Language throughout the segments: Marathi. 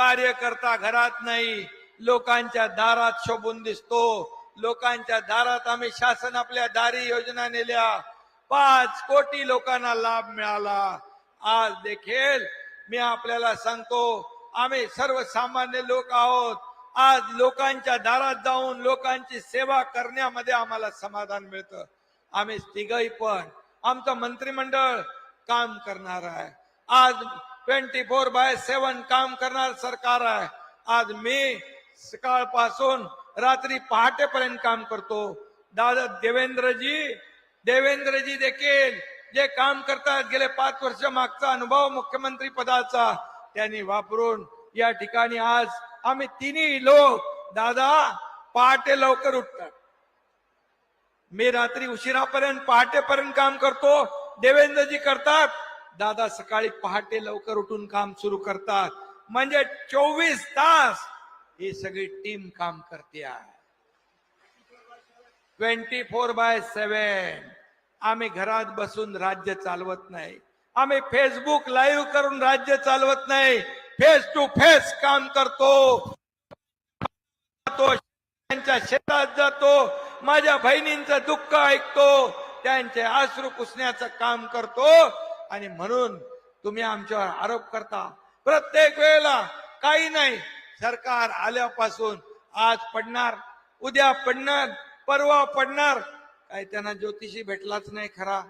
कार्यकर्ता घरात नाही लोकांच्या दारात शोभून दिसतो. लोकांच्या दारात आम्ही शासन आपल्या दारी योजना नेल्या. पाच कोटी लोकांना लाभ मिळाला. आज देखील मी आपल्याला सांगतो आम्ही सर्वसामान्य लोक आहोत. आज लोकांच्या दारात जाऊन लोकांची सेवा करण्यामध्ये आम्हाला समाधान मिळतं. आम्ही तिघही पण आमचं मंत्रिमंडळ काम करणार आहे. आज ट्वेंटी फोर बाय सेवन काम करणार सरकार आहे. आज मी सकाळपासून रात्री पहाटेपर्यंत काम करतो. दादा देवेंद्रजी देवेंद्रजी देखील जे काम करतात गेले पाच वर्ष मागचा अनुभव मुख्यमंत्री पदाचा त्यांनी वापरून या ठिकाणी आज आम्ही तिन्ही लोक दादा पहाटे लवकर उठतात. मी रात्री उशिरापर्यंत पहाटेपर्यंत काम करतो. देवेंद्रजी करतात. दादा सकाळी पहाटे लवकर उठून काम सुरू करतात. म्हणजे चोवीस तास ही सगळी टीम काम करते आहे. ट्वेंटी फोर बाय सेवन आम्ही घरात बसून राज्य चालवत नाही. आम्ही फेसबुक लाईव्ह करून राज्य चालवत नाही. फेस टू फेस काम करतो. त्यांच्या शेतात जातो. माझ्या बहिणींचं दुःख ऐकतो. त्यांचे आश्रू पुसण्याचं काम करतो. आणि म्हणून तुम्ही आमच्यावर आरोप करता. प्रत्येक वेळेला काही नाही सरकार आल्यापासून आज पडणार उद्या पडणार परवा पडणार. काय त्यांना ज्योतिषी भेटलाच नाही खरा.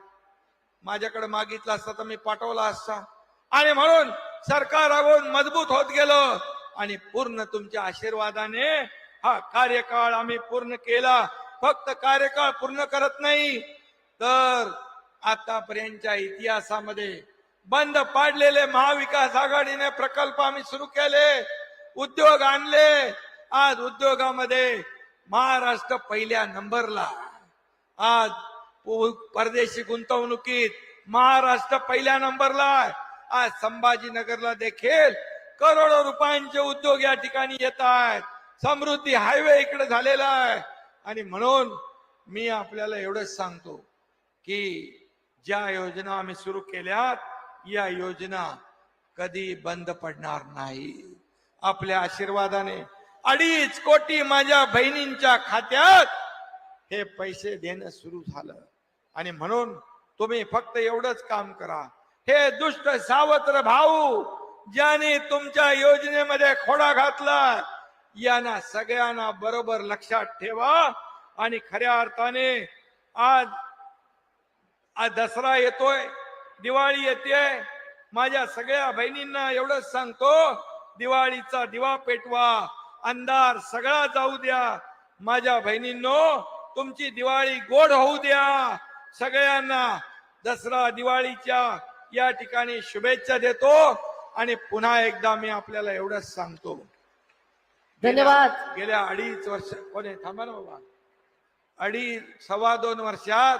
माझ्याकडे मागितला असता तर मी पाठवला असता. आणि म्हणून सरकार अगोन मजबूत होत गेलं. आणि पूर्ण तुमच्या आशीर्वादाने हा कार्यकाळ आम्ही पूर्ण केला. फक्त कार्यकाळ पूर्ण करत नाही तर आतापर्यंतच्या इतिहासामध्ये बंद पाडलेले महाविकास आघाडीने प्रकल्प आम्ही सुरू केले उद्योग आणले. आज उद्योगामध्ये महाराष्ट्र पहिल्या नंबरला. आज परदेशी गुंतवणुकीत महाराष्ट्र पहिल्या नंबरला आज संभाजीनगरला देखील करोडो रुपयांचे उद्योग या ठिकाणी येत आहेत. समृद्धी हायवे इकडे झालेला आहे. आणि म्हणून मी आपल्याला एवढंच सांगतो की ज्या योजना आम्ही सुरू केल्यात या योजना कधी बंद पडणार नाही. आपल्या आशीर्वादाने अडीच कोटी माझ्या बहिणींच्या खात्यात हे पैसे देणं सुरू झालं. आणि म्हणून तुम्ही फक्त एवढंच काम करा. हे दुष्ट सावत्र भाऊ ज्याने तुमच्या योजनेमध्ये खोडा घातला यांना सगळ्यांना बरोबर लक्षात ठेवा आणि खऱ्या अर्थाने आज आज दसरा येतोय दिवाळी येते माझ्या सगळ्या बहिणींना एवढंच सांगतो दिवाळीचा दिवा पेटवा अंधार सगळा जाऊ द्या. माझ्या बहिणींनो तुमची दिवाळी गोड होऊ द्या. सगळ्यांना दसरा दिवाळीच्या या ठिकाणी शुभेच्छा देतो आणि पुन्हा एकदा मी आपल्याला एवढंच सांगतो. धन्यवाद. गेल्या- अडीच वर्ष कोणी थांबा ना बाबा. अडीच सव्वा दोन वर्षात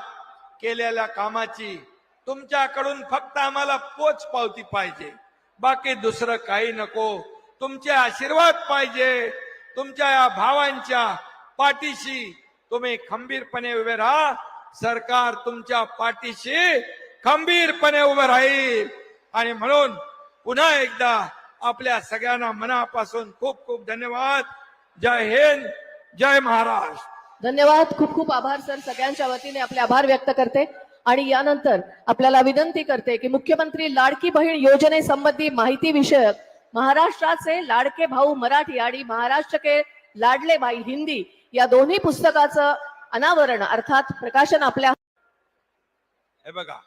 केलेल्या कामाची तुमच्याकडून फक्त आम्हाला पोच पावती पाहिजे. बाकी दुसरं काही नको. तुमचे आशीर्वाद पाहिजे. तुमच्या या भावांच्या पाठीशी तुम्ही खंबीरपणे उभे राहा. सरकार तुमच्या पाठीशी खंबीरपणे उभं राहील. आणि म्हणून पुन्हा एकदा आपल्या सगळ्यांना मनापासून खूप खूप धन्यवाद. जय हिंद जय महाराष्ट्र. धन्यवाद. खूप खूप आभार सर. सगळ्यांच्या वतीने आपले आभार व्यक्त करते. आणि यानंतर आपल्याला विनंती करते की मुख्यमंत्री लाडकी बहीण योजनेसंबंधी माहिती विषयक महाराष्ट्राचे लाडके भाऊ मराठी आणि महाराष्ट्र के लाडले भाई हिंदी या दोन्ही पुस्तकाचं अनावरण अर्थात प्रकाशन आपल्या हे बघा